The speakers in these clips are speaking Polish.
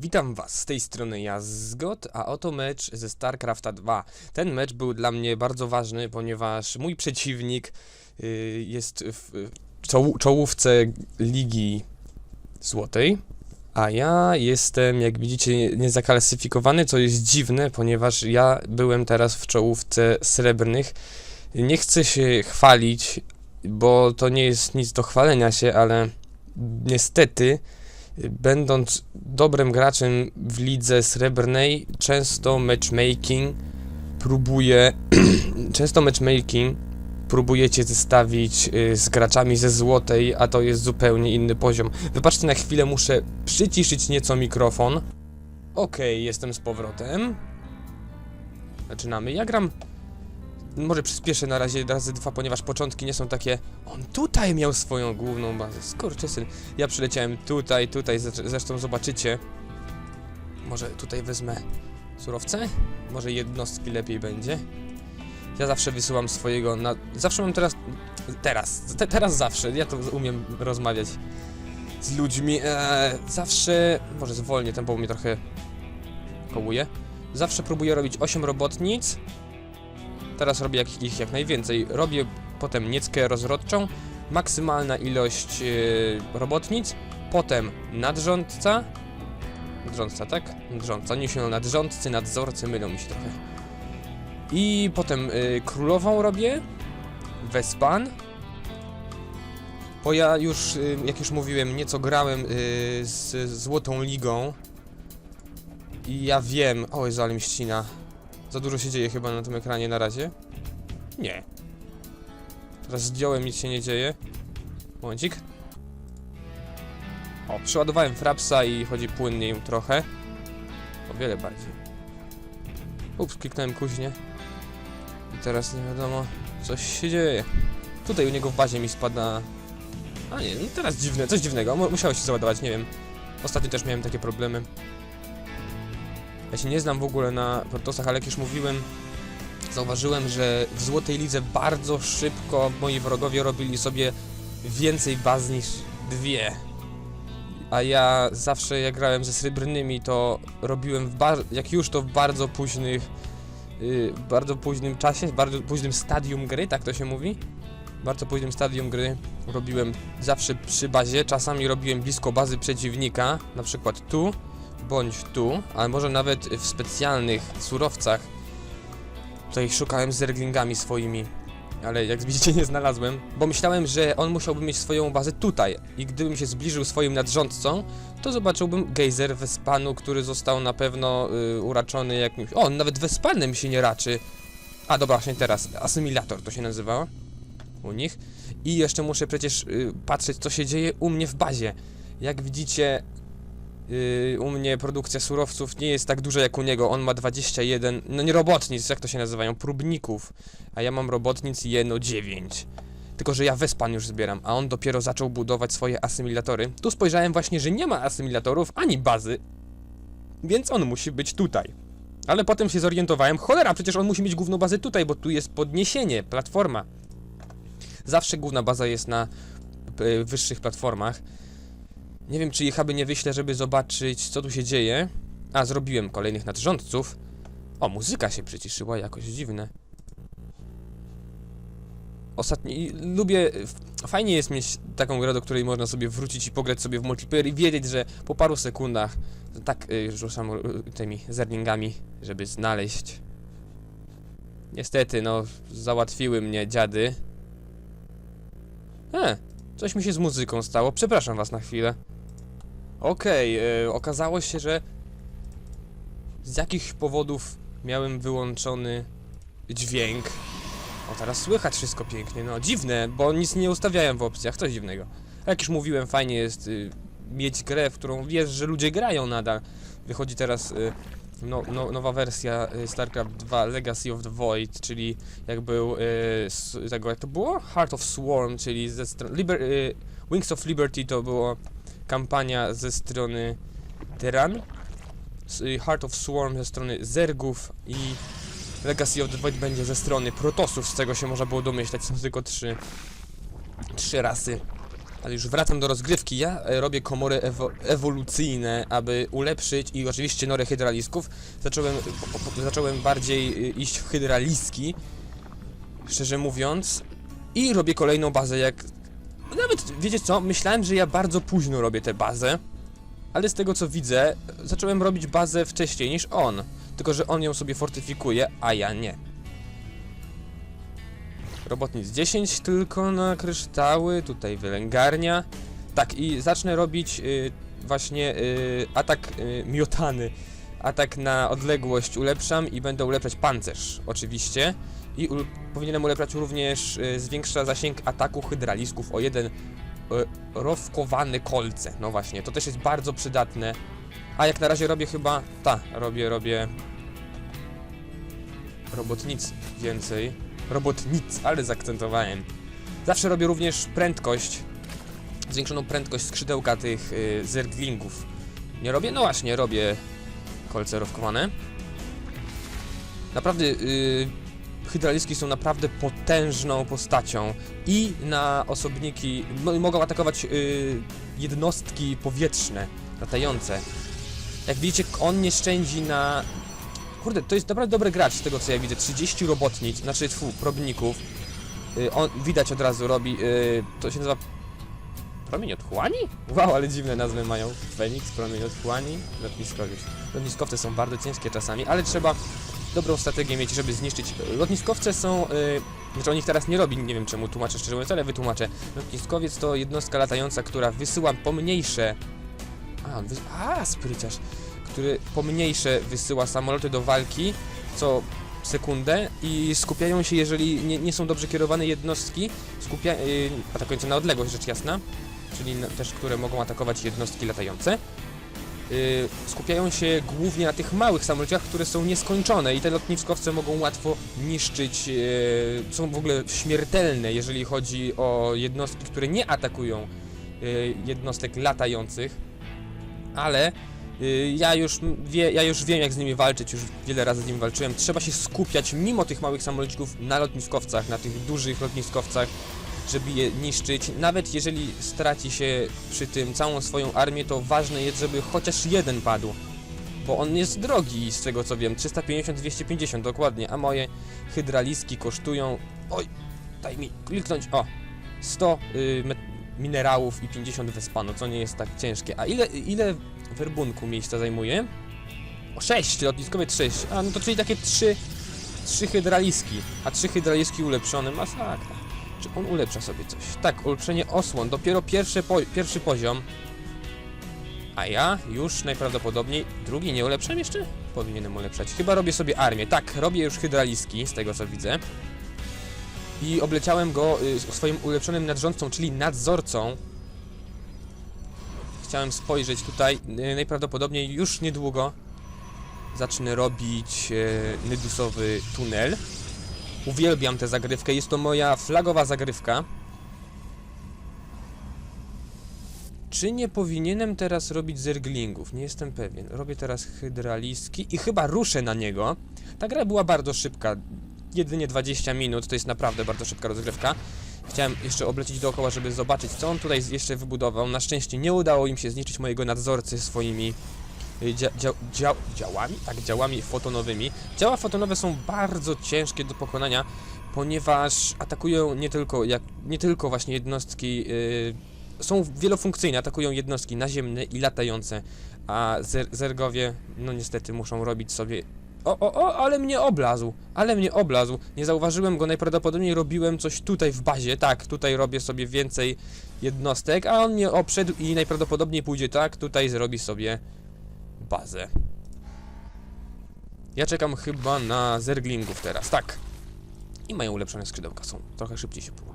Witam Was, z tej strony ja, Zgot, a oto mecz ze StarCrafta 2. Ten mecz był dla mnie bardzo ważny, ponieważ mój przeciwnik y, jest w czoł czołówce Ligi Złotej, a ja jestem, jak widzicie, niezaklasyfikowany, co jest dziwne, ponieważ ja byłem teraz w czołówce srebrnych. Nie chcę się chwalić, bo to nie jest nic do chwalenia się, ale niestety będąc dobrym graczem w lidze srebrnej, często matchmaking próbuje, często matchmaking próbujecie zestawić y, z graczami ze złotej, a to jest zupełnie inny poziom. Wybaczcie na chwilę, muszę przyciszyć nieco mikrofon. Okej, jestem z powrotem. Zaczynamy. Ja gram może przyspieszę na razie razy dwa, ponieważ początki nie są takie. On tutaj miał swoją główną bazę. Skurczysyn. Ja przyleciałem tutaj, tutaj. zresz- Zresztą zobaczycie. Może tutaj wezmę surowce? Może jednostki lepiej będzie. Ja zawsze wysyłam swojego na. Zawsze mam teraz. Teraz. Te, teraz zawsze. Ja to umiem rozmawiać z ludźmi. Eee, zawsze. Może zwolnię tempo, bo trochę kołuje. Zawsze próbuję robić 8 robotnic. Teraz robię ich jak najwięcej. Robię potem nieckę rozrodczą, maksymalna ilość yy, robotnic, potem nadrządca. Nadrządca, tak? Nadrządca. Nie się nadrządcy, nadzorcy mylą mi się trochę. I potem yy, królową robię. Wespan. Bo ja już, yy, jak już mówiłem, nieco grałem yy, z Złotą Ligą. I ja wiem. O, jest ale mi ścina. Za dużo się dzieje chyba na tym ekranie na razie. Nie. Teraz zdjąłem, nic się nie dzieje. Momencik. O, przeładowałem frapsa i chodzi płynniej trochę. O wiele bardziej. Ups, kliknąłem kuźnie. I teraz nie wiadomo, coś się dzieje. Tutaj u niego w bazie mi spada... A nie, no teraz dziwne, coś dziwnego. Mu- Musiało się załadować, nie wiem. Ostatnio też miałem takie problemy. Ja się nie znam w ogóle na Protosach, ale jak już mówiłem, zauważyłem, że w Złotej Lidze bardzo szybko moi wrogowie robili sobie więcej baz niż dwie. A ja zawsze jak grałem ze srebrnymi, to robiłem w jak już to w bardzo późnych, yy, bardzo późnym czasie, w bardzo późnym stadium gry, tak to się mówi. Bardzo późnym stadium gry robiłem zawsze przy bazie, czasami robiłem blisko bazy przeciwnika, na przykład tu, bądź tu, ale może nawet w specjalnych surowcach. Tutaj szukałem zerglingami swoimi, ale jak widzicie nie znalazłem, bo myślałem, że on musiałby mieć swoją bazę tutaj i gdybym się zbliżył swoim nadrządcą, to zobaczyłbym gejzer Wespanu, który został na pewno y, uraczony jakimś... O, nawet Wespanem się nie raczy. A, dobra, właśnie teraz. Asymilator to się nazywało u nich. I jeszcze muszę przecież y, patrzeć, co się dzieje u mnie w bazie. Jak widzicie, Yy, u mnie produkcja surowców nie jest tak duża jak u niego. On ma 21, no nie robotnic, jak to się nazywają, próbników. A ja mam robotnic jeno 9. Tylko, że ja Wespan już zbieram, a on dopiero zaczął budować swoje asymilatory. Tu spojrzałem właśnie, że nie ma asymilatorów ani bazy, więc on musi być tutaj. Ale potem się zorientowałem, cholera, przecież on musi mieć główną bazę tutaj, bo tu jest podniesienie, platforma. Zawsze główna baza jest na y, wyższych platformach. Nie wiem, czy ich aby nie wyślę, żeby zobaczyć, co tu się dzieje. A, zrobiłem kolejnych nadrządców. O, muzyka się przyciszyła, jakoś dziwne. Ostatni... Lubię... Fajnie jest mieć taką grę, do której można sobie wrócić i pograć sobie w multiplayer i wiedzieć, że po paru sekundach tak y, rzucam y, tymi zerlingami, żeby znaleźć. Niestety, no, załatwiły mnie dziady. E, coś mi się z muzyką stało. Przepraszam was na chwilę. Okej, e, okazało się, że z jakichś powodów miałem wyłączony dźwięk. O, teraz słychać wszystko pięknie. No, dziwne, bo nic nie ustawiałem w opcjach, coś dziwnego. Jak już mówiłem, fajnie jest y, mieć grę, w którą wiesz, że ludzie grają nadal. Wychodzi teraz y, no, no, nowa wersja y, StarCraft 2 Legacy of the Void, czyli jak był y, z tego, jak to było? Heart of Swarm, czyli ze y, Wings of Liberty to było kampania ze strony Terran, y, Heart of Swarm ze strony Zergów i Legacy of the Void będzie ze strony Protosów, z czego się można było domyślać, są tylko trzy, trzy rasy. Ale już wracam do rozgrywki. Ja e, robię komory ewo ewolucyjne, aby ulepszyć i oczywiście nory hydralisków. Zacząłem, zacząłem bardziej y, iść w hydraliski, szczerze mówiąc. I robię kolejną bazę, jak... Nawet, wiecie co, myślałem, że ja bardzo późno robię tę bazę. Ale z tego co widzę, zacząłem robić bazę wcześniej niż on. Tylko, że on ją sobie fortyfikuje, a ja nie. Robotnic 10 tylko na kryształy, tutaj wylęgarnia. Tak, i zacznę robić y, właśnie y, atak y, miotany. Atak na odległość ulepszam i będę ulepszać pancerz, oczywiście. I powinienem ulepszać również, y, zwiększa zasięg ataku hydralisków o jeden y, kolce. No właśnie, to też jest bardzo przydatne. A jak na razie robię chyba, ta, robię, robię robotnic więcej. Robotnic, ale zaakcentowałem. Zawsze robię również prędkość, zwiększoną prędkość skrzydełka tych y, zerglingów. Nie robię? No właśnie, robię kolce rowkowane. Naprawdę, y, hydraliski są naprawdę potężną postacią i na osobniki, mo- mogą atakować y, jednostki powietrzne, latające. Jak widzicie, on nie szczędzi na Kurde, to jest naprawdę dobry gracz z tego co ja widzę. 30 robotnic, znaczy tfu, probników. Y, on widać od razu robi. Y, to się nazywa. Promień otchłani? Wow, ale dziwne nazwy mają. Feniks, promień otchłani, lotniskowiec. Lotniskowce są bardzo ciężkie czasami, ale trzeba dobrą strategię mieć, żeby zniszczyć. Lotniskowce są. Y, znaczy on ich teraz nie robi, nie wiem czemu tłumaczę szczerze mówiąc, ale wytłumaczę. Lotniskowiec to jednostka latająca, która wysyła pomniejsze. A, on. A, spryciarz który pomniejsze wysyła samoloty do walki co sekundę i skupiają się, jeżeli nie, nie są dobrze kierowane jednostki, skupia, yy, atakujące na odległość, rzecz jasna, czyli też, które mogą atakować jednostki latające, yy, skupiają się głównie na tych małych samolotach, które są nieskończone i te lotniskowce mogą łatwo niszczyć, yy, są w ogóle śmiertelne, jeżeli chodzi o jednostki, które nie atakują yy, jednostek latających, ale Y, Ja już, wie, ja już wiem jak z nimi walczyć, już wiele razy z nimi walczyłem. Trzeba się skupiać mimo tych małych samolocików na lotniskowcach, na tych dużych lotniskowcach, żeby je niszczyć. Nawet jeżeli straci się przy tym całą swoją armię, to ważne jest, żeby chociaż jeden padł. Bo on jest drogi z tego co wiem, 350-250 dokładnie, a moje hydraliski kosztują... Oj, daj mi kliknąć, o! 100 y, minerałów i 50 wespanu, co nie jest tak ciężkie. A ile, ile werbunku miejsca zajmuje? O 6, lotniskowie 6. A no to czyli takie 3 3 hydraliski. A 3 hydraliski ulepszone, masakra. Czy on ulepsza sobie coś? Tak, ulepszenie osłon, dopiero pierwszy, po, pierwszy poziom. A ja już najprawdopodobniej drugi nie ulepszam jeszcze? Powinienem ulepszać. Chyba robię sobie armię. Tak, robię już hydraliski, z tego co widzę. I obleciałem go y, swoim ulepszonym nadrządcą, czyli nadzorcą. Chciałem spojrzeć tutaj. y, Najprawdopodobniej już niedługo zacznę robić e, Nydusowy tunel. Uwielbiam tę zagrywkę, jest to moja flagowa zagrywka. Czy nie powinienem teraz robić zerglingów? Nie jestem pewien. Robię teraz hydraliski i chyba ruszę na niego. Ta gra była bardzo szybka. Jedynie 20 minut, to jest naprawdę bardzo szybka rozgrywka. Chciałem jeszcze oblecić dookoła, żeby zobaczyć, co on tutaj jeszcze wybudował. Na szczęście nie udało im się zniszczyć mojego nadzorcy swoimi dzia dzia dzia działami? Tak, działami fotonowymi. Działa fotonowe są bardzo ciężkie do pokonania, ponieważ atakują nie tylko, jak, nie tylko właśnie jednostki, yy, są wielofunkcyjne, atakują jednostki naziemne i latające, a zer zergowie, no niestety muszą robić sobie... O, o, o, ale mnie oblazł, ale mnie oblazł, nie zauważyłem go, najprawdopodobniej robiłem coś tutaj w bazie, tak, tutaj robię sobie więcej jednostek, a on mnie oprzedł i najprawdopodobniej pójdzie tak, tutaj zrobi sobie bazę. Ja czekam chyba na zerglingów teraz, tak. I mają ulepszone skrzydełka, są trochę szybciej się pływa.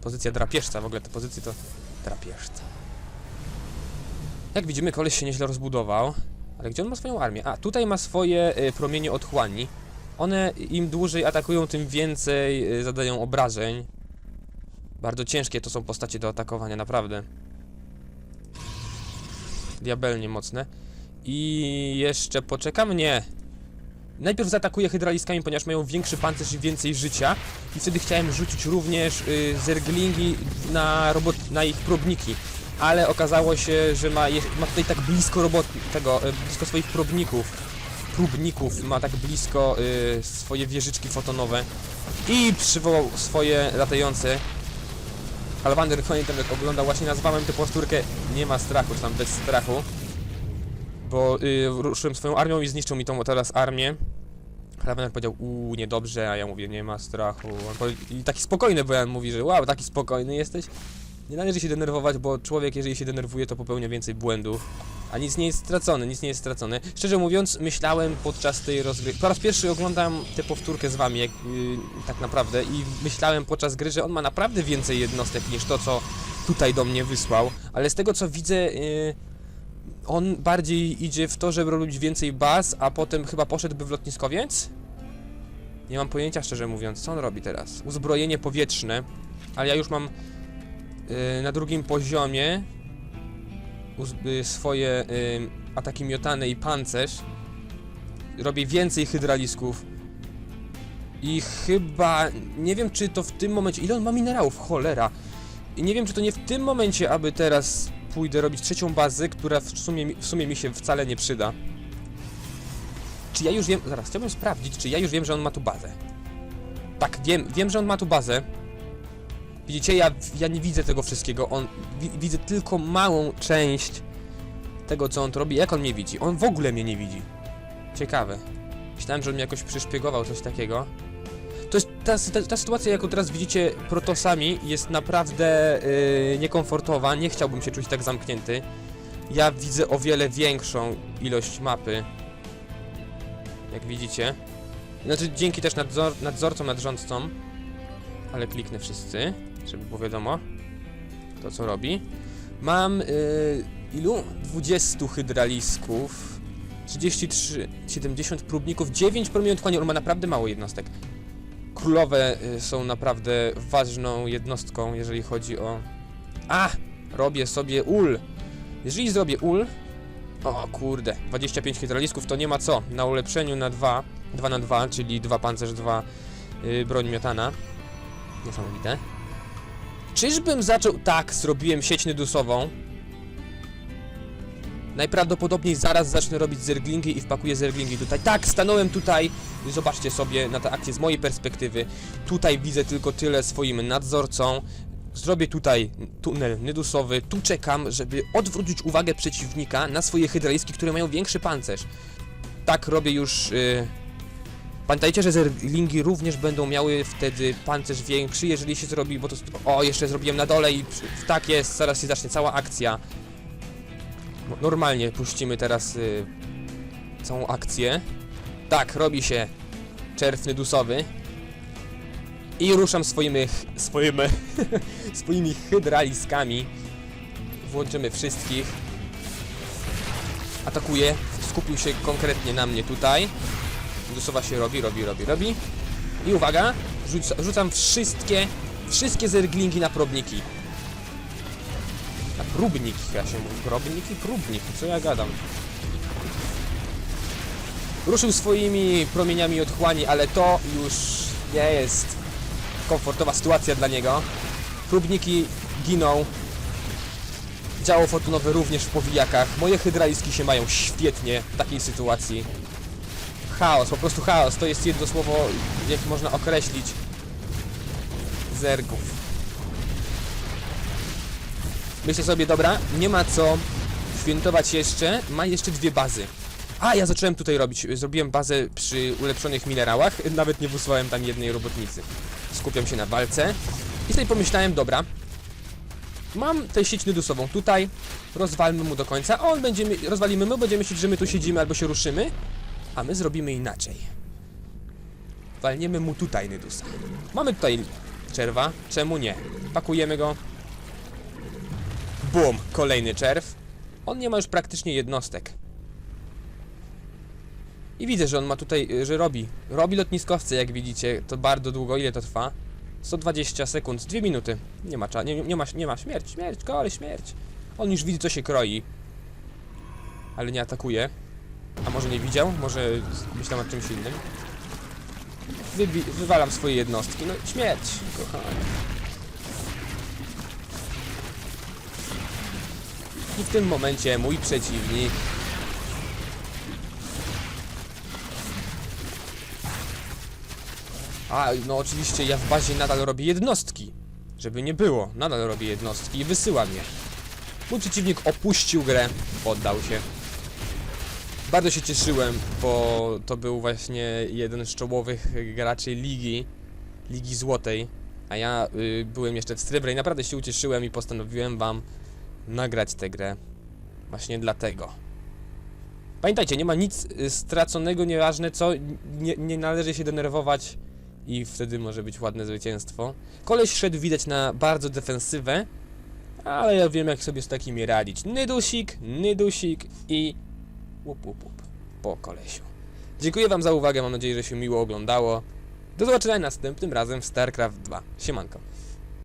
Pozycja drapieżca, w ogóle te pozycje to drapieżca. Jak widzimy, koleś się nieźle rozbudował. Ale gdzie on ma swoją armię? A, tutaj ma swoje y, promienie otchłani. One im dłużej atakują, tym więcej y, zadają obrażeń. Bardzo ciężkie to są postacie do atakowania, naprawdę. Diabelnie mocne. I jeszcze poczekam? Nie. Najpierw zaatakuję hydraliskami, ponieważ mają większy pancerz i więcej życia. I wtedy chciałem rzucić również y, zerglingi na, robot, na ich próbniki. Ale okazało się, że ma, je, ma tutaj tak blisko robot, tego, y, blisko swoich próbników. Próbników, ma tak blisko y, swoje wieżyczki fotonowe. I przywołał swoje latające. Alwander pamiętam jak oglądał, właśnie nazwałem tę posturkę Nie ma strachu, czy tam bez strachu. Bo y, ruszyłem swoją armią i zniszczył mi tą teraz armię. Alwander powiedział, uuu, niedobrze, a ja mówię, nie ma strachu. On I taki spokojny byłem, mówi, że wow, taki spokojny jesteś. Nie należy się denerwować, bo człowiek, jeżeli się denerwuje, to popełnia więcej błędów. A nic nie jest stracone, nic nie jest stracone. Szczerze mówiąc, myślałem podczas tej rozgrywki. Po raz pierwszy oglądam tę powtórkę z wami, jak, yy, tak naprawdę, i myślałem podczas gry, że on ma naprawdę więcej jednostek niż to, co tutaj do mnie wysłał. Ale z tego co widzę, yy, on bardziej idzie w to, żeby robić więcej baz, a potem chyba poszedłby w lotniskowiec? Nie mam pojęcia, szczerze mówiąc, co on robi teraz. Uzbrojenie powietrzne, ale ja już mam yy, na drugim poziomie uz- y, swoje y, ataki miotane i pancerz. Robię więcej hydralisków. I chyba, nie wiem czy to w tym momencie, ile on ma minerałów, cholera. I nie wiem czy to nie w tym momencie, aby teraz pójdę robić trzecią bazę, która w sumie, mi- w sumie mi się wcale nie przyda. Czy ja już wiem, zaraz, chciałbym sprawdzić, czy ja już wiem, że on ma tu bazę. Tak, wiem, wiem, że on ma tu bazę. Widzicie, ja, ja nie widzę tego wszystkiego, on, wi, widzę tylko małą część tego, co on tu robi. Jak on mnie widzi? On w ogóle mnie nie widzi. Ciekawe. Myślałem, że on mnie jakoś przyszpiegował, coś takiego. Ta, ta, ta sytuacja, jaką teraz widzicie protosami, jest naprawdę yy, niekomfortowa. Nie chciałbym się czuć tak zamknięty. Ja widzę o wiele większą ilość mapy. Jak widzicie. Znaczy, dzięki też nadzor, nadzorcom, nadrządcom. Ale kliknę wszyscy, żeby było wiadomo to, co robi. Mam yy, ilu? 20 hydralisków. 33, 70 próbników, 9 promieni ma naprawdę mało jednostek. Królowe y, są naprawdę ważną jednostką, jeżeli chodzi o... A! Robię sobie ul! Jeżeli zrobię ul... O kurde, 25 hydralisków to nie ma co. Na ulepszeniu na 2, 2 na 2, czyli 2 pancerz, 2 yy, broń miotana. Niesamowite. Czyżbym zaczął... Tak, zrobiłem sieć nydusową. Najprawdopodobniej zaraz zacznę robić zerglingi i wpakuję zerglingi tutaj. Tak, stanąłem tutaj. Zobaczcie sobie na tę akcję z mojej perspektywy. Tutaj widzę tylko tyle swoim nadzorcą. Zrobię tutaj tunel nydusowy. Tu czekam, żeby odwrócić uwagę przeciwnika na swoje hydraliski, które mają większy pancerz. Tak robię już... Yy... Pamiętajcie, że zerglingi również będą miały wtedy pancerz większy, jeżeli się zrobi, bo to... O, jeszcze zrobiłem na dole i tak jest, zaraz się zacznie cała akcja. No, Normalnie puścimy teraz y, całą akcję. Tak, robi się czerw nydusowy. I ruszam swoimi, swoimi, swoimi hydraliskami. Włączymy wszystkich. Atakuje. Skupił się konkretnie na mnie tutaj. Nydusowa się robi, robi, robi, robi. I uwaga, rzuc rzucam wszystkie, wszystkie zerglingi na probniki. Na próbniki chyba się mówi. Probniki, próbniki, co ja gadam? Ruszył swoimi promieniami otchłani, ale to już nie jest komfortowa sytuacja dla niego. Próbniki giną. Działo fotonowe również w powijakach. Moje hydraliski się mają świetnie w takiej sytuacji. Chaos, po prostu chaos. To jest jedno słowo, jak można określić zergów. Myślę sobie, dobra, nie ma co świętować jeszcze, ma jeszcze dwie bazy. A, ja zacząłem tutaj robić, zrobiłem bazę przy ulepszonych minerałach, nawet nie wysłałem tam jednej robotnicy. Skupiam się na walce i sobie pomyślałem, dobra, mam tę sieć nydusową tutaj, rozwalmy mu do końca, on będzie, rozwalimy my, będziemy myśleć, że my tu siedzimy albo się ruszymy, a my zrobimy inaczej. Walniemy mu tutaj nydusa. Mamy tutaj czerwa, czemu nie? Pakujemy go, Bum, kolejny czerw. On nie ma już praktycznie jednostek. I widzę, że on ma tutaj, y, że robi. Robi lotniskowce, jak widzicie. To bardzo długo. Ile to trwa? 120 sekund, 2 minuty. Nie ma cza, nie, nie ma, nie ma śmierć, śmierć, kolej, śmierć. On już widzi, co się kroi. Ale nie atakuje. A może nie widział? Może myślał nad czymś innym? Wybi wywalam swoje jednostki. No śmierć, kochani. I w tym momencie mój przeciwnik A, no oczywiście ja w bazie nadal robię jednostki. Żeby nie było, nadal robię jednostki i wysyłam je. Mój przeciwnik opuścił grę, poddał się. Bardzo się cieszyłem, bo to był właśnie jeden z czołowych graczy ligi, Ligi Złotej, a ja y, byłem jeszcze w srebrze i naprawdę się ucieszyłem i postanowiłem wam nagrać tę grę. Właśnie dlatego. Pamiętajcie, nie ma nic y, straconego, nieważne co, nie, nie należy się denerwować i wtedy może być ładne zwycięstwo. Koleś szedł widać na bardzo defensywę, ale ja wiem jak sobie z takimi radzić. Nydusik, nydusik i łup łup łup po kolesiu. Dziękuję wam za uwagę, mam nadzieję, że się miło oglądało. Do zobaczenia następnym razem w StarCraft 2. Siemanko.